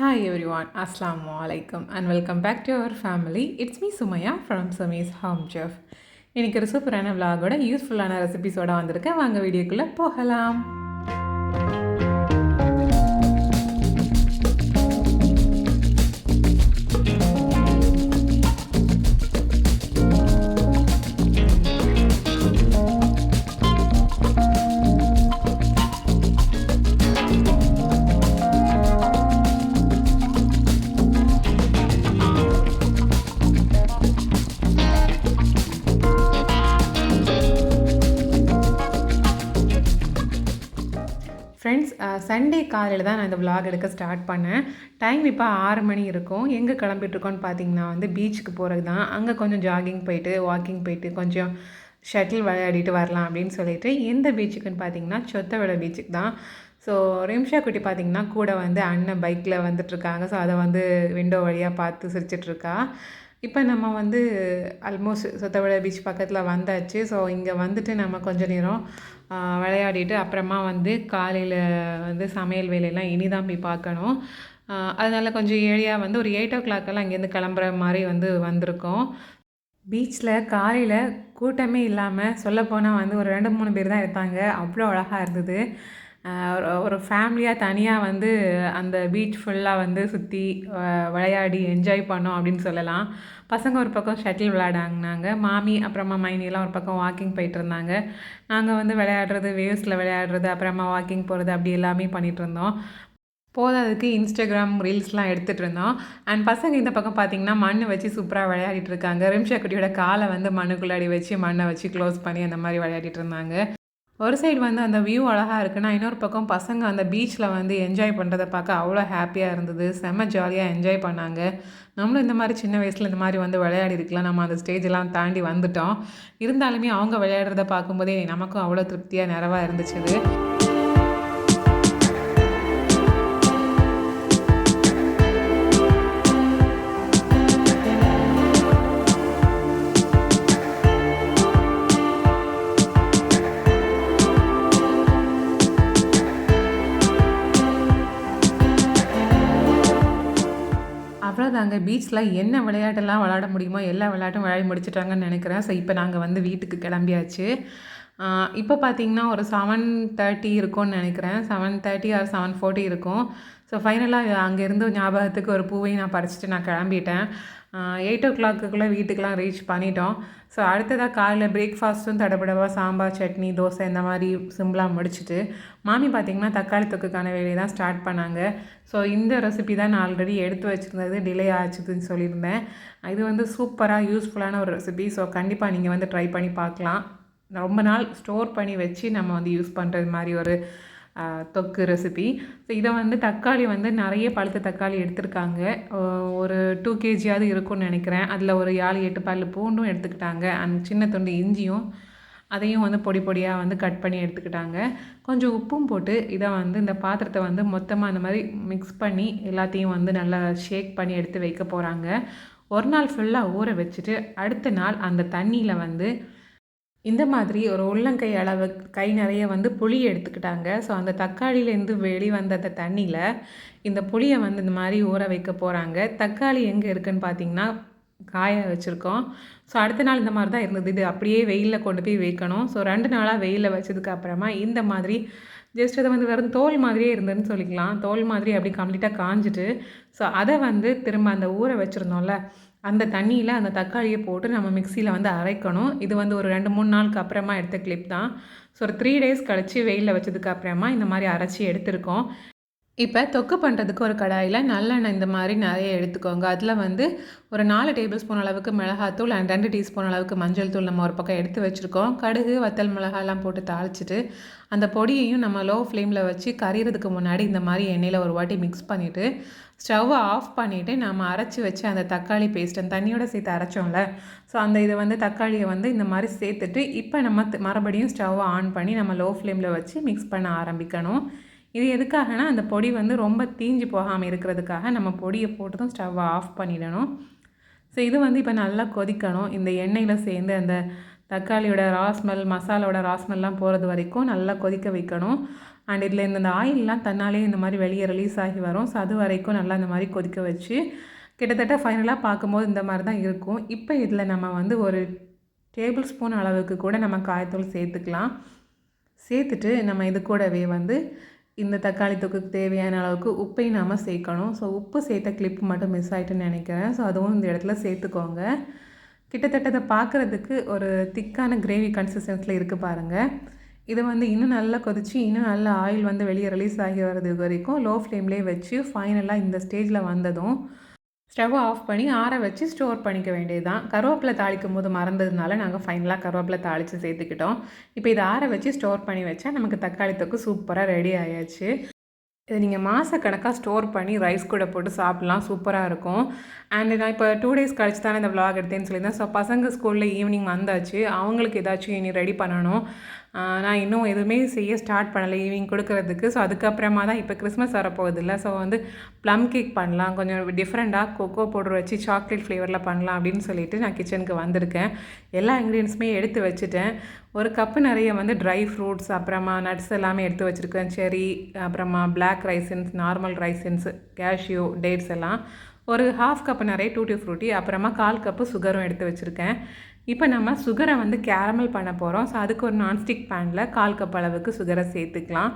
Hi every one அஸ்லாம் வலைக்கம் and welcome back to our family it's me Sumaiya from Sumi's home chef இன்றைக்கி ஒரு சூப்பரான விலாகோட யூஸ்ஃபுல்லான ரெசிபிஸோடு வந்திருக்கேன் வாங்க வீடியோக்குள்ளே போகலாம் சண்டே காலையில் தான் நான் இந்த விலாக் எடுக்க ஸ்டார்ட் பண்ணேன். டைம் இப்போ ஆறு மணி இருக்கும். எங்கே கிளம்பிட்டுருக்கோன்னு பார்த்தீங்கன்னா வந்து பீச்சுக்கு போகிறது தான். அங்கே கொஞ்சம் ஜாகிங் போயிட்டு வாக்கிங் போயிட்டு கொஞ்சம் ஷட்டில் விளையாடிட்டு வரலாம் அப்படின்னு சொல்லிட்டு எந்த பீச்சுக்குன்னு பார்த்தீங்கன்னா சொத்தவட பீச்சுக்கு தான். ஸோ ரிம்ஷா குட்டி பார்த்தீங்கன்னா கூட வந்து அண்ணன் பைக்கில் வந்துட்டுருக்காங்க ஸோ அதை வந்து விண்டோ வழியாக பார்த்து சிரிச்சிட்ருக்கா இப்போ நம்ம வந்து ஆல்மோஸ்ட் சொத்தவட பீச் பக்கத்தில் வந்தாச்சு. ஸோ இங்கே வந்துட்டு நம்ம கொஞ்ச நேரம் விளையாடிட்டு அப்புறமா வந்து காலையில் வந்து சமையல் வேலையெல்லாம் இனிதான் போய் பார்க்கணும். அதனால் கொஞ்சம் ஏழியாக வந்து ஒரு எயிட் ஓ கிளாக்கெல்லாம் இங்கேருந்து கிளம்புற மாதிரி வந்து வந்திருக்கோம். பீச்சில் காலையில் கூட்டமே இல்லாமல் சொல்லப்போனால் வந்து ஒரு ரெண்டு மூணு பேர் தான் எடுத்தாங்க அவ்வளோ அழகாக இருந்தது. ஒரு- ஃபேமிலியாக தனியாக வந்து அந்த பீச் ஃபுல்லாக வந்து சுற்றி விளையாடி என்ஜாய் பண்ணோம் அப்படின்னு சொல்லலாம். பசங்க ஒரு பக்கம் ஷட்டில் விளையாடாங்கனாங்க மாமி அப்புறமா மைனிலாம் ஒரு பக்கம் வாக்கிங் போயிட்டு இருந்தாங்க. நாங்கள் வந்து விளையாடுறது வேவ்ஸில் விளையாடுறது அப்புறமா வாக்கிங் போகிறது அப்படி எல்லாமே பண்ணிகிட்டு இருந்தோம். போதாதுக்கு இன்ஸ்டாகிராம் ரீல்ஸ்லாம் எடுத்துகிட்டு இருந்தோம். அண்ட் பசங்க இந்த பக்கம் பார்த்தீங்கன்னா மண் வச்சு சூப்பராக விளையாடிட்டு இருக்காங்க. ரிம்ஷா குட்டியோட காலை வந்து மண்ணுக்குள்ளாடி வச்சு மண்ணை வச்சு க்ளோஸ் பண்ணி அந்த மாதிரி விளையாடிட்டு இருந்தாங்க. ஒரு சைடு வந்து அந்த வியூ அழகாக இருக்குன்னா இன்னொரு பக்கம் பசங்க அந்த பீச்சில் வந்து என்ஜாய் பண்ணுறதை பார்க்க அவ்வளோ ஹாப்பியாக இருந்தது. செம்ம ஜாலியாக என்ஜாய் பண்ணாங்க. நம்மளும் இந்த மாதிரி சின்ன வயசில் இந்த மாதிரி வந்து விளையாடி இருக்கலாம். நம்ம அந்த ஸ்டேஜெல்லாம் தாண்டி வந்துட்டோம். இருந்தாலுமே அவங்க விளையாடுறத பார்க்கும்போதே நமக்கும் அவ்வளோ திருப்தியாக நிறைவாக இருந்துச்சு அவ்வளோதாங்க பீச்சில் என்ன விளையாட்டெல்லாம் விளையாட முடியுமோ எல்லா விளையாட்டும் விளையாடி முடிச்சிட்டாங்கன்னு நினைக்கிறேன். ஸோ இப்போ நாங்கள் வந்து வீட்டுக்கு கிளம்பியாச்சு. இப்போ பார்த்தீங்கன்னா ஒரு செவன் தேர்ட்டி இருக்கும்னு நினைக்கிறேன். Seven thirty or seven forty இருக்கும். ஸோ ஃபைனலாக அங்கேருந்து ஞாபகத்துக்கு ஒரு பூவையும் நான் பறிச்சுட்டு நான் கிளம்பிட்டேன். எயிட் ஓ கிளாக்குள்ளே வீட்டுக்கெலாம் ரீச் பண்ணிட்டோம். ஸோ அடுத்ததாக காலையில் பிரேக்ஃபாஸ்ட்டும் தடபடவாக சாம்பார் சட்னி தோசை இந்த மாதிரி சிம்பிளாக முடிச்சுட்டு மாமி பார்த்திங்கன்னா தக்காளி தொக்குக்கான வேலையை தான் ஸ்டார்ட் பண்ணாங்க. ஸோ இந்த ரெசிபி தான் நான் ஆல்ரெடி எடுத்து வச்சுருந்தது டிலே ஆச்சுதுன்னு சொல்லியிருந்தேன். இது வந்து சூப்பராக யூஸ்ஃபுல்லான ஒரு ரெசிபி ஸோ கண்டிப்பாக நீங்கள் வந்து ட்ரை பண்ணி பார்க்கலாம். ரொம்ப நாள் ஸ்டோர் பண்ணி வச்சு நம்ம வந்து யூஸ் பண்ணுறது மாதிரி ஒரு தொக்கு ரெசிபி ஸோ இதை வந்து தக்காளி வந்து நிறைய பழுத்த தக்காளி எடுத்திருக்காங்க. ஒரு டூ கேஜியாவது இருக்கும்னு நினைக்கிறேன். அதில் ஒரு ஏழு எட்டு பல் பூண்டும் எடுத்துக்கிட்டாங்க. அந்த சின்ன துண்டு இஞ்சியும் அதையும் வந்து பொடி பொடியாக வந்து கட் பண்ணி எடுத்துக்கிட்டாங்க. கொஞ்சம் உப்பும் போட்டு இதை வந்து இந்த பாத்திரத்தை வந்து மொத்தமாக அந்த மாதிரி மிக்ஸ் பண்ணி எல்லாத்தையும் வந்து நல்லா ஷேக் பண்ணி எடுத்து வைக்க போகிறாங்க ஒரு நாள் ஃபுல்லாக ஊற வச்சுட்டு அடுத்த நாள் அந்த தண்ணியில் வந்து இந்த மாதிரி ஒரு உள்ளங்கை அளவு கை நிறைய வந்து புளி எடுத்துக்கிட்டாங்க. ஸோ அந்த தக்காளியிலேருந்து வெளிவந்த அந்த தண்ணியில் இந்த புளியை வந்து இந்த மாதிரி ஊற வைக்க போகிறாங்க தக்காளி எங்கே இருக்குன்னு பார்த்தீங்கன்னா காய வச்சுருக்கோம். ஸோ அடுத்த நாள் இந்த மாதிரி தான் இருந்தது. இது அப்படியே வெயிலில் கொண்டு போய் வைக்கணும். ஸோ ரெண்டு நாளாக வெயிலில் வச்சதுக்கு அப்புறமா இந்த மாதிரி ஜஸ்ட் அதை வந்து வெறும் தோல் மாதிரியே இருந்ததுன்னு சொல்லிக்கலாம். தோல் மாதிரி அப்படி கம்ப்ளீட்டாக காஞ்சிட்டு ஸோ அதை வந்து திரும்ப அந்த ஊற வச்சுருந்தோம்ல அந்த தண்ணியில் அந்த தக்காளியை போட்டு நம்ம மிக்சியில் வந்து அரைக்கணும். இது வந்து ஒரு ரெண்டு மூணு நாளுக்கு அப்புறமா எடுத்த கிளிப் தான். ஸோ ஒரு த்ரீ டேஸ் கழித்து வெயிலில் வச்சதுக்கு அப்புறமா இந்த மாதிரி அரைச்சி எடுத்திருக்கோம். இப்போ தொக்கு பண்ணுறதுக்கு ஒரு கடாயில் நல்லெண்ணெய் இந்த மாதிரி நிறைய எடுத்துக்கோங்க. அதில் வந்து ஒரு நாலு டேபிள் ஸ்பூன் அளவுக்கு மிளகாத்தூள் அண்ட் ரெண்டு டீஸ்பூன் அளவுக்கு மஞ்சள் தூள் நம்ம ஒரு பக்கம் எடுத்து வச்சுருக்கோம். கடுகு வத்தல் மிளகாலாம் போட்டு தாளிச்சிட்டு அந்த பொடியையும் நம்ம லோ ஃப்ளேமில் வச்சு கறிகிறதுக்கு முன்னாடி இந்த மாதிரி எண்ணெயில் ஒரு வாட்டி மிக்ஸ் பண்ணிவிட்டு ஸ்டவ்வை ஆஃப் பண்ணிவிட்டு நம்ம அரைச்சி வச்சு அந்த தக்காளி பேஸ்ட் அந்த தண்ணியோட சேர்த்து அரைச்சோம்ல. ஸோ அந்த இதை வந்து தக்காளியை வந்து இந்த மாதிரி சேர்த்துட்டு இப்போ நம்ம மறுபடியும் ஸ்டவ்வை ஆன் பண்ணி நம்ம லோ ஃப்ளேமில் வச்சு மிக்ஸ் பண்ண ஆரம்பிக்கணும். இது எதுக்காகனா அந்த பொடி வந்து ரொம்ப தீஞ்சு போகாமல் இருக்கிறதுக்காக நம்ம பொடியை போட்டதும் ஸ்டவ்வை ஆஃப் பண்ணிடணும். ஸோ இது வந்து இப்போ நல்லா கொதிக்கணும். இந்த எண்ணெயில் சேர்ந்து அந்த தக்காளியோட ராஸ்மல் மசாலாவோட போகிறது வரைக்கும் நல்லா கொதிக்க வைக்கணும். அண்ட் இதில் இந்த ஆயிலெலாம் தன்னாலே இந்த மாதிரி வெளியே ரிலீஸ் ஆகி வரும். ஸோ அது வரைக்கும் நல்லா இந்த மாதிரி கொதிக்க வச்சு கிட்டத்தட்ட ஃபைனலாக பார்க்கும்போது இந்த மாதிரி தான் இருக்கும். இப்போ இதில் நம்ம வந்து ஒரு டேபிள் ஸ்பூன் அளவுக்கு கூட நம்ம காயத்தூள் சேர்த்துக்கலாம். சேர்த்துட்டு நம்ம இது கூடவே வந்து இந்த தக்காளி தொக்குக்கு தேவையான அளவுக்கு உப்பையும் நாம் சேர்க்கணும். ஸோ உப்பு சேர்த்த கிளிப் மட்டும் மிஸ் ஆகிட்டுன்னு நினைக்கிறேன். ஸோ அதுவும் இந்த இடத்துல சேர்த்துக்கோங்க. கிட்டத்தட்ட அதை பார்க்குறதுக்கு ஒரு திக்கான கிரேவி கன்சிஸ்டன்ஸில் இருக்குது பாருங்கள் இதை வந்து இன்னும் நல்லா கொதித்து இன்னும் நல்லா ஆயில் வந்து வெளியே ரிலீஸ் ஆகி வர்றது வரைக்கும் லோ ஃப்ளேம்லேயே வச்சு ஃபைனலாக இந்த ஸ்டேஜில் வந்ததும் ஸ்டவ் ஆஃப் பண்ணி ஆற வச்சு ஸ்டோர் பண்ணிக்க வேண்டியது தான் கருவேப்பிலை தாளிக்கும் போது மறந்ததுனால நாங்கள் ஃபைனலாக கருவேப்பிலை தாளித்து சேர்த்துக்கிட்டோம். இப்போ இதை ஆற வச்சு ஸ்டோர் பண்ணி வச்சா நமக்கு தக்காளி தொக்கு சூப்பராக ரெடி ஆயாச்சு. இதை நீங்கள் மாதக்கணக்காக ஸ்டோர் பண்ணி ரைஸ் கூட போட்டு சாப்பிட்லாம். சூப்பராக இருக்கும். அண்ட் நான் இப்போ டூ டேஸ் கழிச்சு தானே இந்த விளாக் எடுத்தேன்னு சொல்லியிருந்தேன். ஸோ பசங்க ஸ்கூலில் ஈவினிங் வந்தாச்சு. அவங்களுக்கு ஏதாச்சும் இனி ரெடி பண்ணணும். நான் இன்னும் எதுவுமே செய்ய ஸ்டார்ட் பண்ணலை. ஈவினிங் கொடுக்கறதுக்கு. ஸோ அதுக்கப்புறமா தான் இப்போ கிறிஸ்மஸ் வரப்போகுதில்ல. ஸோ வந்து ப்ளம் கேக் பண்ணலாம். கொஞ்சம் டிஃப்ரெண்ட்டாக கொக்கோ பவுடர் வச்சு சாக்லேட் ஃப்ளேவரில் பண்ணலாம் அப்படின்னு சொல்லிட்டு நான் கிச்சனுக்கு வந்திருக்கேன். எல்லா இன்க்ரீடியன்ஸுமே எடுத்து வச்சுட்டேன். ஒரு கப்பு நிறைய வந்து ட்ரை ஃப்ரூட்ஸ் அப்புறமா நட்ஸ் எல்லாமே எடுத்து வச்சுருக்கேன். செரி அப்புறமா black raisins normal raisins cashew dates எல்லாம். ஒரு ஹாஃப் கப்பு நிறைய டூட்டி ஃப்ரூட்டி அப்புறமா கால் கப்பு சுகரும் எடுத்து வச்சுருக்கேன். இப்போ நம்ம சுகரை வந்து கேரமல் பண்ண போகிறோம் ஸோ அதுக்கு ஒரு நான்ஸ்டிக் பேனில் கால் கப் அளவுக்கு சுகரை சேர்த்துக்கலாம்.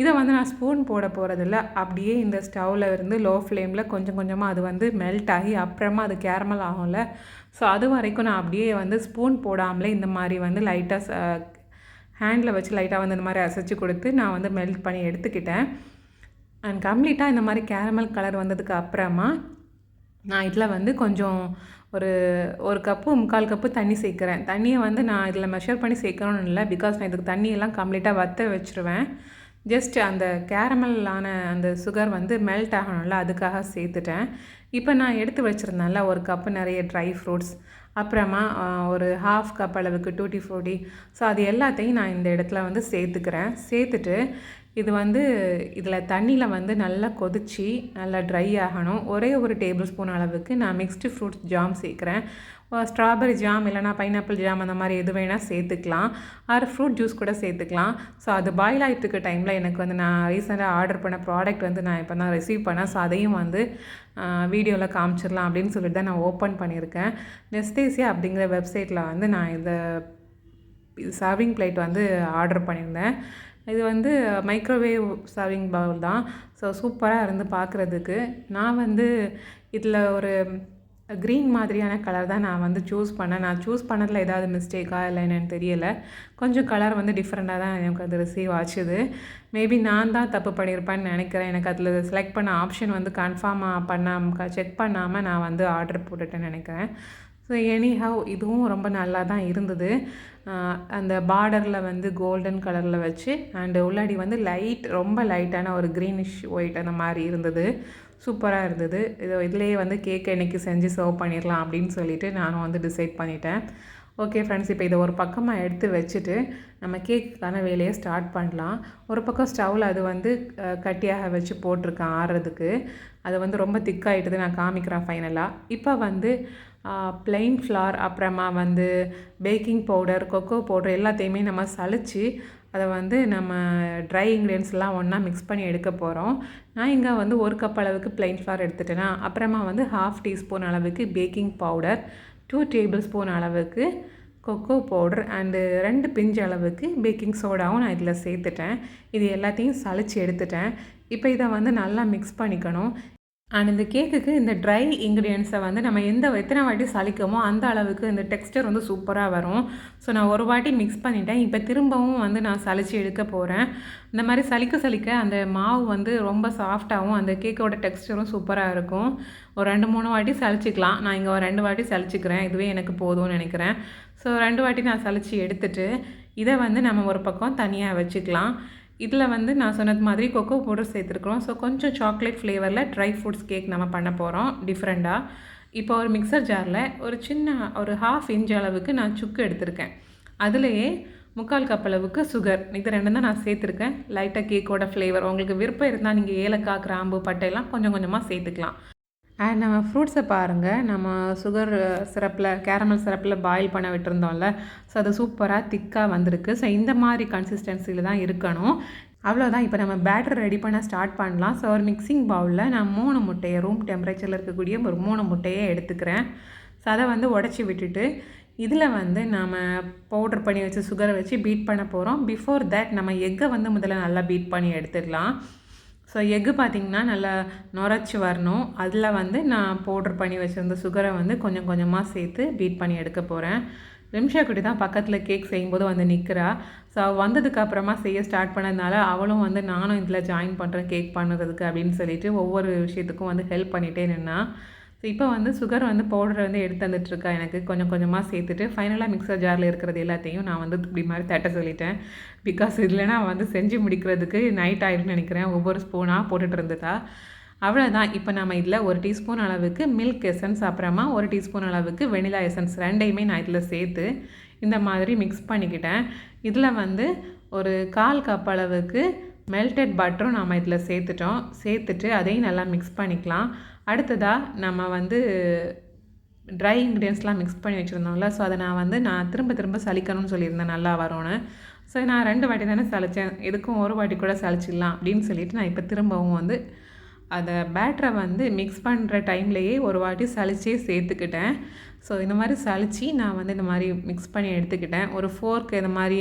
இதை வந்து நான் ஸ்பூன் போட போகிறதில்ல அப்படியே இந்த ஸ்டவ்வில் இருந்து லோ ஃப்ளேமில் கொஞ்சம் கொஞ்சமாக அது வந்து மெல்ட் ஆகி அப்புறமா அது கேரமல் ஆகும்ல. ஸோ அது வரைக்கும் நான் அப்படியே வந்து ஸ்பூன் போடாமலே இந்த மாதிரி வந்து லைட்டாக ஹேண்டில் வச்சு லைட்டாக வந்து இந்த மாதிரி அசைச்சு கொடுத்து நான் வந்து மெல்ட் பண்ணி எடுத்துக்கிட்டேன். அண்ட் கம்ப்ளீட்டாக இந்த மாதிரி கேரமல் கலர் வந்ததுக்கு அப்புறமா நான் இதில் வந்து கொஞ்சம் ஒரு ஒரு கப்பு முக்கால் கப்பு தண்ணி சேர்க்குறேன். தண்ணியை வந்து நான் இதில் மெஷர் பண்ணி சேர்க்கணும்னு இல்லை. பிகாஸ் நான் இதுக்கு தண்ணியெல்லாம் கம்ப்ளீட்டாக வற்ற வச்சுருவேன். ஜஸ்ட் அந்த கேரமலான அந்த சுகர் வந்து மெல்ட் ஆகணும்ல அதுக்காக சேர்த்துட்டேன். இப்போ நான் எடுத்து வச்சுருந்தேன்ல ஒரு கப்பு நிறைய ட்ரை ஃப்ரூட்ஸ் அப்புறமா ஒரு ஹாஃப் கப் அளவுக்கு டூட்டி ஃப்ரூட்டி ஸோ அது எல்லாத்தையும் நான் இந்த இடத்துல வந்து சேர்த்துக்கிறேன். சேர்த்துட்டு இது வந்து இதில் தண்ணியில் வந்து நல்லா கொதித்து நல்லா ட்ரை ஆகணும். ஒரே ஒரு டேபிள் ஸ்பூன் அளவுக்கு நான் மிக்ஸ்டு ஃப்ரூட்ஸ் ஜாம் சேர்க்குறேன். ஸ்ட்ராபெரி ஜாம் இல்லைனா பைனாப்பிள் ஜாம் அந்த மாதிரி எது வேணால் சேர்த்துக்கலாம். ஆர் ஃப்ரூட் ஜூஸ் கூட சேர்த்துக்கலாம். ஸோ அது பாயில் ஆகிட்டு டைமில் எனக்கு வந்து நான் ரீசெண்டாக ஆர்டர் பண்ண ப்ராடக்ட் வந்து நான் இப்போ தான் ரிசீவ் பண்ணேன். ஸோ அதையும் வந்து வீடியோவில் காமிச்சிடலாம் அப்படின்னு சொல்லிட்டு தான் நான் ஓப்பன் பண்ணியிருக்கேன். நெஸ்டேசியா அப்படிங்கிற வெப்சைட்டில் வந்து நான் இந்த சர்விங் பிளேட் வந்து ஆர்டர் பண்ணியிருந்தேன். இது வந்து மைக்ரோவேவ் சர்விங் பவுல் தான். ஸோ சூப்பராக இருந்து பார்க்குறதுக்கு நான் வந்து இதில் ஒரு க்ரீன் மாதிரியான கலர் தான் நான் வந்து சூஸ் பண்ணேன். நான் சூஸ் பண்ணதில் ஏதாவது மிஸ்டேக்கா இல்லை என்னென்னு தெரியலை. கொஞ்சம் கலர் வந்து டிஃப்ரெண்ட்டாக தான் எனக்கு அது ரிசீவ் ஆச்சுது. மேபி நான் தான் தப்பு பண்ணியிருப்பேன்னு நினைக்கிறேன். எனக்கு அதில் செலக்ட் பண்ண ஆப்ஷன் வந்து கன்ஃபார்மாக பண்ணாம செக் பண்ணாமல் நான் வந்து ஆர்டர் போட்டுட்டேன்னு நினைக்கிறேன். ஸோ எனி ஹவ் இதுவும் ரொம்ப நல்லா தான் இருந்தது அந்த பார்டரில் வந்து கோல்டன் கலரில் வச்சு அண்டு உள்ளாடி வந்து லைட் ரொம்ப லைட்டான ஒரு க்ரீனிஷ் ஒயிட் அந்த மாதிரி இருந்தது. சூப்பராக இருந்தது. இது இதுலேயே வந்து கேக்கை இன்றைக்கி செஞ்சு சர்வ் பண்ணிடலாம் அப்படின்னு சொல்லிவிட்டு நானும் வந்து டிசைட் பண்ணிட்டேன். ஓகே ஃப்ரெண்ட்ஸ் இப்போ இதை ஒரு பக்கமாக எடுத்து வச்சுட்டு நம்ம கேக்குக்கான வேலையை ஸ்டார்ட் பண்ணலாம். ஒரு பக்கம் ஸ்டவ்வில் அது வந்து கட்டியாக வச்சு போட்டிருக்கேன் ஆடுறதுக்கு அது வந்து ரொம்ப திக்காகிட்டது நான் காமிக்கிறேன் ஃபைனலாக இப்போ வந்து ப்ளைன் ஃப்ளார் அப்புறமா வந்து பேக்கிங் பவுடர் கொக்கோ பவுடர் எல்லாத்தையுமே நம்ம சளிச்சு அதை வந்து நம்ம ட்ரை இன்க்ரீடியன்ஸ்லாம் ஒன்றா மிக்ஸ் பண்ணி எடுக்க போகிறோம் நான் இங்கே வந்து ஒரு கப் அளவுக்கு ப்ளைன் ஃப்ளார் எடுத்துட்டேன்னா அப்புறமா வந்து ஹாஃப் டீஸ்பூன் அளவுக்கு baking powder two table spoon அளவுக்கு கொக்கோ பவுடர் அண்டு ரெண்டு பிஞ்சு அளவுக்கு பேக்கிங் சோடாவும் நான் இதில் சேர்த்துட்டேன். இது எல்லாத்தையும் சளிச்சு எடுத்துட்டேன். இப்போ இதை வந்து நல்லா மிக்ஸ் பண்ணிக்கணும். அண்ட் இந்த கேக்குக்கு இந்த ட்ரை இன்க்ரீடியன்ஸை வந்து நம்ம எந்த எத்தனை வாட்டி சளிக்கமோ அந்த அளவுக்கு இந்த டெக்ஸ்டர் வந்து சூப்பராக வரும். ஸோ நான் ஒரு வாட்டி மிக்ஸ் பண்ணிட்டேன். இப்போ திரும்பவும் வந்து நான் சளிச்சு எடுக்க போகிறேன் இந்த மாதிரி சலிக்க சலிக்க அந்த மாவு வந்து ரொம்ப சாஃப்டாகவும் அந்த கேக்கோட டெக்ஸ்டரும் சூப்பராக இருக்கும். ஒரு ரெண்டு மூணு வாட்டி சளிச்சிக்கலாம். நான் இங்கே ஒரு ரெண்டு வாட்டி சளிச்சிக்கிறேன். இதுவே எனக்கு போதும்னு நினைக்கிறேன். ஸோ ரெண்டு வாட்டி நான் சளிச்சு எடுத்துகிட்டு இதை வந்து நம்ம ஒரு பக்கம் தனியாக வச்சுக்கலாம். இதில் வந்து நான் சொன்னது மாதிரி கொக்கோ பவுடர் சேர்த்துருக்குறோம். ஸோ கொஞ்சம் சாக்லேட் ஃப்ளேவரில் ட்ரை ஃப்ரூட்ஸ் கேக் நம்ம பண்ண போகிறோம் டிஃப்ரெண்ட்டாக இப்போ ஒரு மிக்சர் ஜாரில் ஒரு சின்ன ஒரு ஹாஃப் இன்ச் அளவுக்கு நான் சுக்கு எடுத்திருக்கேன். அதுலேயே முக்கால் கப் அளவுக்கு சுகர் இது ரெண்டும் தான் நான் சேர்த்துருக்கேன். லைட்டாக கேக்கோட ஃப்ளேவர் உங்களுக்கு விருப்பம் இருந்தால் நீங்கள் ஏலக்காய் கிராம்பு பட்டையெல்லாம் கொஞ்சம் கொஞ்சமாக சேர்த்துக்கலாம். அண்ட் நம்ம ஃப்ரூட்ஸை பாருங்கள் நம்ம சுகர் சிரப்பில் கேரமல் சிரப்பில் பாயில் பண்ண விட்டுருந்தோம்ல. ஸோ அது சூப்பராக திக்காக வந்திருக்கு. ஸோ இந்த மாதிரி கன்சிஸ்டன்சியில் தான் இருக்கணும். அவ்வளோதான் இப்போ நம்ம பேட்டர் ரெடி பண்ண ஸ்டார்ட் பண்ணலாம். ஸோ ஒரு மிக்சிங் பவுலில் நான் மூணு முட்டையை ரூம் டெம்பரேச்சரில் இருக்கக்கூடிய ஒரு மூணு முட்டையை எடுத்துக்கிறேன். ஸோ அதை வந்து உடச்சி விட்டுட்டு இதில் வந்து நாம் பவுட்ரு பண்ணி வச்சு சுகரை வச்சு பீட் பண்ண போகிறோம் பிஃபோர் தேட் நம்ம எக்கை வந்து முதல்ல நல்லா பீட் பண்ணி எடுத்துடலாம். ஸோ எக்கு பார்த்திங்கன்னா நல்லா நுரைச்சி வரணும். அதில் வந்து நான் பவுட்ரு பண்ணி வச்சுருந்த சுகரை வந்து கொஞ்சம் கொஞ்சமாக சேர்த்து பீட் பண்ணி எடுக்க போகிறேன் ரிம்ஷா குட்டி தான் பக்கத்தில் கேக் செய்யும்போது வந்து நிற்கிறா ஸோ அவள் செய்ய ஸ்டார்ட் பண்ணதுனால அவளும் வந்து நானும் இதில் ஜாயின் பண்ணுறேன் கேக் பண்ணுறதுக்கு அப்படின்னு சொல்லிட்டு ஒவ்வொரு விஷயத்துக்கும் வந்து ஹெல்ப் பண்ணிகிட்டே நின்னா. ஸோ இப்போ வந்து சுகர் வந்து பவுடரை வந்து எடுத்து வந்துட்டுருக்கா எனக்கு. கொஞ்சம் கொஞ்சமாக சேர்த்துட்டு ஃபைனலாக மிக்சர் ஜாரில் இருக்கிறது எல்லாத்தையும் நான் வந்து இப்படி மாதிரி தட்ட சொல்லிட்டேன். பிகாஸ் இல்லைனா வந்து செஞ்சு முடிக்கிறதுக்கு நைட் ஆயிடும்னு நினைக்கிறேன். ஒவ்வொரு ஸ்பூனாக போட்டுட்டு இருந்துட்டா. அவ்வளோதான் இப்போ நம்ம இதில் ஒரு டீஸ்பூன் அளவுக்கு மில்க் எசன்ஸ் அப்புறமா ஒரு டீஸ்பூன் அளவுக்கு வெனிலா எசன்ஸ் ரெண்டையுமே நான் இதில் சேர்த்து இந்த மாதிரி மிக்ஸ் பண்ணிக்கிட்டேன். இதில் வந்து ஒரு கால் கப் அளவுக்கு மெல்டட் பட்டரும் நம்ம இதில் சேர்த்துட்டோம். சேர்த்துட்டு அதையும் நல்லா மிக்ஸ் பண்ணிக்கலாம். அடுத்ததாக நம்ம வந்து ட்ரை இன்க்ரீடியன்ஸ்லாம் மிக்ஸ் பண்ணி வச்சுருந்தோம்ல ஸோ அதை நான் வந்து நான் திரும்ப திரும்ப சலிக்கணும்னு சொல்லியிருந்தேன் நல்லா வரும்னு. ஸோ நான் ரெண்டு வாட்டி தானே சளிச்சேன் எதுக்கும் ஒரு வாட்டி கூட சளிச்சிடலாம் அப்படின்னு சொல்லிட்டு நான் இப்போ திரும்பவும் வந்து அதை பேட்டரை வந்து மிக்ஸ் பண்ணுற டைம்லேயே ஒரு வாட்டி சளிச்சே சேர்த்துக்கிட்டேன். ஸோ இந்த மாதிரி சளிச்சு நான் வந்து இந்த மாதிரி மிக்ஸ் பண்ணி எடுத்துக்கிட்டேன். ஒரு ஃபோர்க் இந்த மாதிரி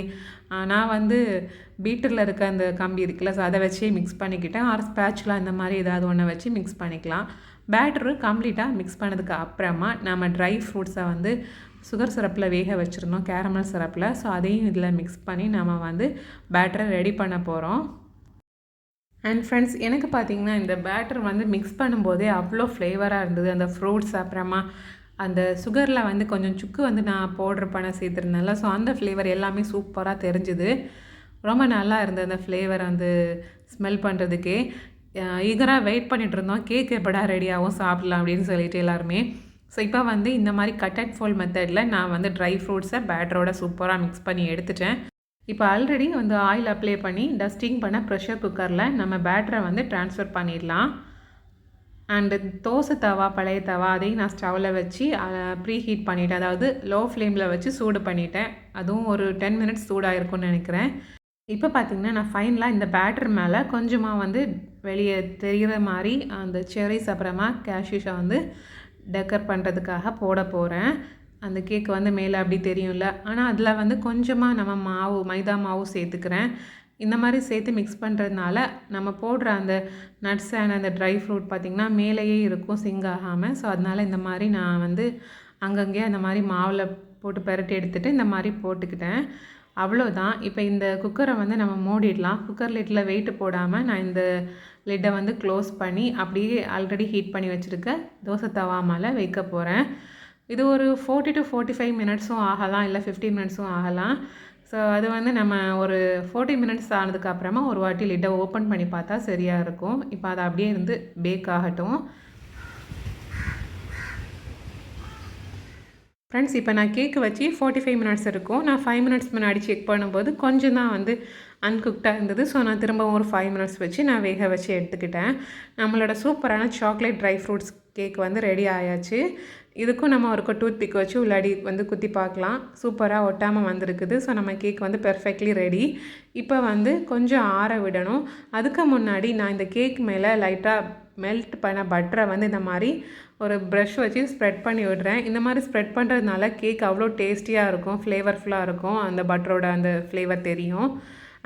நான் வந்து பீட்டரில் இருக்க அந்த கம்பி இருக்குல்ல ஸோ அதை வச்சே மிக்ஸ் பண்ணிக்கிட்டேன். ஆர் ஸ்பேச்சுலாம் இந்த மாதிரி ஏதாவது ஒன்றை வச்சு மிக்ஸ் பண்ணிக்கலாம். பேட்டரு கம்ப்ளீட்டாக மிக்ஸ் பண்ணதுக்கு அப்புறமா நம்ம ட்ரை ஃப்ரூட்ஸை வந்து சுகர் சிரப்பில் வேக வச்சுருந்தோம் கேரமல் சிரப்பில் ஸோ அதையும் இதில் மிக்ஸ் பண்ணி நம்ம வந்து பேட்டரை ரெடி பண்ண போகிறோம் அண்ட் ஃப்ரெண்ட்ஸ் எனக்கு பார்த்திங்கன்னா இந்த பேட்டர் வந்து மிக்ஸ் பண்ணும்போதே அவ்வளோ ஃப்ளேவராக இருந்தது. அந்த ஃப்ரூட்ஸ் அப்புறமா அந்த சுகரில் வந்து கொஞ்சம் சுக்கு வந்து நான் பவுட்ரு பண்ண சேர்த்துருந்தேன்ல. ஸோ அந்த ஃப்ளேவர் எல்லாமே சூப்பராக தெரிஞ்சுது. ரொம்ப நல்லா இருந்தது அந்த ஃப்ளேவர் வந்து ஸ்மெல் பண்ணுறதுக்கே ஈகராக வெயிட் பண்ணிகிட்டு இருந்தோம் கேக் எப்படா ரெடியாகவும் சாப்பிட்லாம் அப்படின்னு சொல்லிட்டு எல்லாருமே. ஸோ இப்போ வந்து இந்த மாதிரி கட் அண்ட் ஃபோல் மெத்தடில் நான் வந்து ட்ரை ஃப்ரூட்ஸை பேட்டரோட சூப்பராக மிக்ஸ் பண்ணி எடுத்துட்டேன். இப்போ ஆல்ரெடி வந்து ஆயில் அப்ளை பண்ணி டஸ்டிங் பண்ண ப்ரெஷர் குக்கரில் நம்ம பேட்டரை வந்து ட்ரான்ஸ்ஃபர் பண்ணிடலாம். அண்டு தோசை தவா பழைய தவா அதையும் நான் ஸ்டவ்வில் வச்சு ப்ரீ ஹீட் பண்ணிவிட்டேன் அதாவது லோ ஃப்ளேமில் வச்சு சூடு பண்ணிட்டேன். அதுவும் ஒரு டென் மினிட்ஸ் சூடாக இருக்கும்னு நினைக்கிறேன். இப்போ பார்த்திங்கன்னா நான் ஃபைனலாக இந்த பேட்டர் மேலே கொஞ்சமாக வந்து வெளியே தெரிகிற மாதிரி அந்த செரிஸ் அப்புறமா கேஷ்யூஷை வந்து டெக்கர் பண்ணுறதுக்காக போட போகிறேன் அந்த கேக் வந்து மேலே அப்படி தெரியும்ல. ஆனால் அதில் வந்து கொஞ்சமாக நம்ம மாவு மைதா மாவு சேர்த்துக்கிறேன். இந்த மாதிரி சேர்த்து மிக்ஸ் பண்ணுறதுனால நம்ம போடுற அந்த நட்ஸ் அண்ட் அந்த ட்ரை ஃப்ரூட் பார்த்திங்கன்னா மேலேயே இருக்கும் சிங்க் ஆகாமல் ஸோ அதனால் இந்த மாதிரி நான் வந்து அங்கங்கே அந்த மாதிரி மாவில் போட்டு பெரட்டி எடுத்துகிட்டு இந்த மாதிரி போட்டுக்கிட்டேன். அவ்வளோதான் இப்போ இந்த குக்கரை வந்து நம்ம மூடிடலாம். குக்கர் லிட்டில் வெயிட்டு போடாமல் நான் இந்த லிட்டை வந்து க்ளோஸ் பண்ணி அப்படியே ஆல்ரெடி ஹீட் பண்ணி வச்சுருக்க தோசை தவா மேலே வைக்க போகிறேன் இது ஒரு ஃபோர்ட்டி டு ஃபோர்ட்டி ஃபைவ் மினிட்ஸும் ஆகலாம். இல்லை ஃபிஃப்டீன் மினிட்ஸும் ஆகலாம். ஸோ அது வந்து நம்ம ஒரு ஃபோர்ட்டி மினிட்ஸ் ஆனதுக்கு அப்புறமா ஒரு வாட்டி லிட்டை ஓப்பன் பண்ணி பார்த்தா சரியாக இருக்கும். இப்போ அதை அப்படியே இருந்து பேக் ஆகட்டும். ஃப்ரெண்ட்ஸ் இப்போ நான் கேக்கு வச்சு ஃபோர்ட்டி ஃபைவ் மினிட்ஸ் இருக்கும். நான் ஃபைவ் மினிட்ஸ் முன்னாடி செக் பண்ணும்போது கொஞ்சம் தான் வந்து அன்குக்டாக இருந்தது. ஸோ நான் திரும்பவும் ஒரு ஃபைவ் மினிட்ஸ் வச்சு நான் வேக வச்சு எடுத்துக்கிட்டேன். நம்மளோட சூப்பரான சாக்லேட் ட்ரை ஃப்ரூட்ஸ் கேக் வந்து ரெடி ஆயாச்சு. இதுக்கும் நம்ம ஒரு டூத் பிக் வச்சு உள்ளாடி வந்து குத்தி பார்க்கலாம். சூப்பராக ஒட்டாமல் வந்திருக்குது. ஸோ நம்ம கேக் வந்து பெர்ஃபெக்ட்லி ரெடி இப்போ வந்து கொஞ்சம் ஆற விடணும். அதுக்கு முன்னாடி நான் இந்த கேக் மேலே லைட்டாக மெல்ட் பண்ண பட்டரை வந்து இந்த மாதிரி ஒரு ப்ரஷ் வச்சு ஸ்ப்ரெட் பண்ணி விடுறேன். இந்த மாதிரி ஸ்ப்ரெட் பண்ணுறதுனால கேக் அவ்வளோ டேஸ்டியாக இருக்கும் ஃப்ளேவர்ஃபுல்லாக இருக்கும். அந்த பட்டரோட அந்த ஃப்ளேவர் தெரியும்.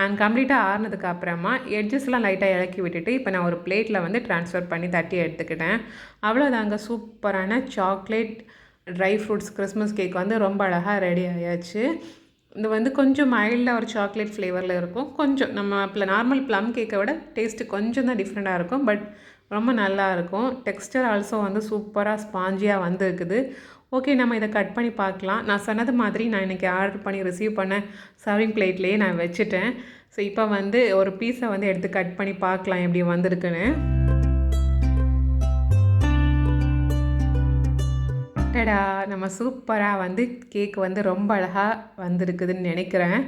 அண்ட் கம்ப்ளீட்டாக ஆறுனதுக்கு அப்புறமா எட்ஜஸ்லாம் லைட்டாக இறக்கி விட்டுட்டு இப்போ நான் ஒரு பிளேட்டில் வந்து ட்ரான்ஸ்ஃபர் பண்ணி தட்டி எடுத்துக்கிட்டேன். அவ்வளோதாங்க சூப்பரான chocolate dry fruits Christmas cake வந்து ரொம்ப அழகாக ரெடி ஆயாச்சு. இது வந்து கொஞ்சம் மைல்டாக ஒரு சாக்லேட் ஃப்ளேவரில் இருக்கும். கொஞ்சம் நம்ம இப்போ நார்மல் ப்ளம் கேக்கை விட டேஸ்ட்டு கொஞ்சம் தான் டிஃப்ரெண்ட்டாக இருக்கும். பட் ரொம்ப நல்லாயிருக்கும். டெக்ஸ்டர் ஆல்சோ வந்து சூப்பராக ஸ்பாஞ்சியாக வந்துருக்குது. ஓகே நம்ம இதை கட் பண்ணி பார்க்கலாம். நான் சொன்னது மாதிரி நான் இன்றைக்கி ஆர்டர் பண்ணி ரிசீவ் பண்ண சர்விங் பிளேட்லேயே நான் வச்சுட்டேன். ஸோ இப்போ வந்து ஒரு பீஸை வந்து எடுத்து கட் பண்ணி பார்க்கலாம் எப்படி வந்திருக்குன்னு. டடா நம்ம சூப்பராக வந்து கேக் வந்து ரொம்ப அழகாக வந்திருக்குதுன்னு நினைக்கிறேன்.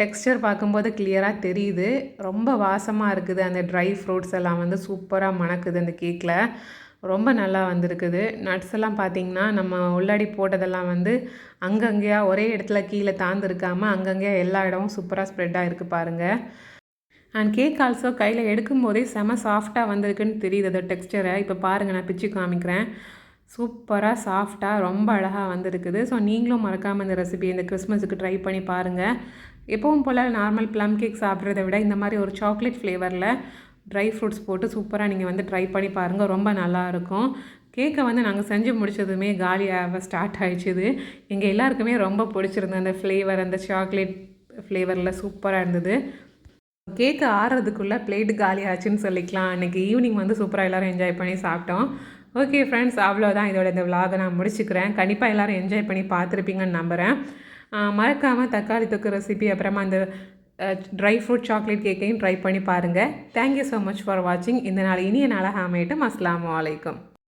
டெக்ஸ்டர் பார்க்கும்போது கிளியராக தெரியுது. ரொம்ப வாசமாக இருக்குது. அந்த ட்ரை ஃப்ரூட்ஸ் எல்லாம் வந்து சூப்பராக மணக்குது அந்த கேக்கில் ரொம்ப நல்லா வந்திருக்குது. நட்ஸ் எல்லாம் பார்த்திங்கன்னா நம்ம உள்ளாடி போட்டதெல்லாம் வந்து அங்கங்கேயா ஒரே இடத்துல கீழே தாழ்ந்துருக்காமல் அங்கங்கேயா எல்லா இடமும் சூப்பராக ஸ்ப்ரெட்டாக இருக்குது பாருங்கள் அண்ட் கேக் ஆல்சோ கையில் எடுக்கும்போதே செம சாஃப்டாக வந்திருக்குன்னு தெரியுது அதோட டெக்ஸ்டரை இப்போ பாருங்கள் நான் பிச்சு காமிக்கிறேன். சூப்பராக சாஃப்டாக ரொம்ப அழகாக வந்திருக்குது. ஸோ நீங்களும் மறக்காமல் இந்த ரெசிபி இந்த கிறிஸ்மஸுக்கு ட்ரை பண்ணி பாருங்கள் எப்பவும் போல் நார்மல் ப்ளம் கேக் சாப்பிட்றத விட இந்த மாதிரி ஒரு சாக்லேட் ஃப்ளேவரில் ட்ரை ஃப்ரூட்ஸ் போட்டு சூப்பராக நீங்கள் வந்து ட்ரை பண்ணி பாருங்கள் ரொம்ப நல்லாயிருக்கும் கேக்கை வந்து நாங்கள் செஞ்சு முடிச்சதுமே காலியாக ஸ்டார்ட் ஆகிடுச்சுது எங்கள் எல்லாருக்குமே ரொம்ப பிடிச்சிருந்தது அந்த ஃப்ளேவர் அந்த சாக்லேட் ஃப்ளேவரில் சூப்பராக இருந்தது. கேக்கு ஆறுறதுக்குள்ளே பிளேட்டு காலி ஆச்சுன்னு சொல்லிக்கலாம். அன்றைக்கி ஈவினிங் வந்து சூப்பராக எல்லோரும் என்ஜாய் பண்ணி சாப்பிட்டோம். ஓகே ஃப்ரெண்ட்ஸ் அவ்வளோதான் இதோட இந்த விலாகை நான் முடிச்சுக்கிறேன். கண்டிப்பாக எல்லோரும் என்ஜாய் பண்ணி பார்த்துருப்பீங்கன்னு நம்புகிறேன் மறக்காமல் தக்காளி தொக்கு ரெசிபி அப்புறமா அந்த ட்ரை ஃப்ரூட் சாக்லேட் கேக்கையும் ட்ரை பண்ணி பாருங்கள் தேங்க்யூ ஸோ மச் ஃபார் வாட்சிங் இந்த நாள் இனிய நாளாக அமையட்டும். அஸ்லாம் வலைக்கம்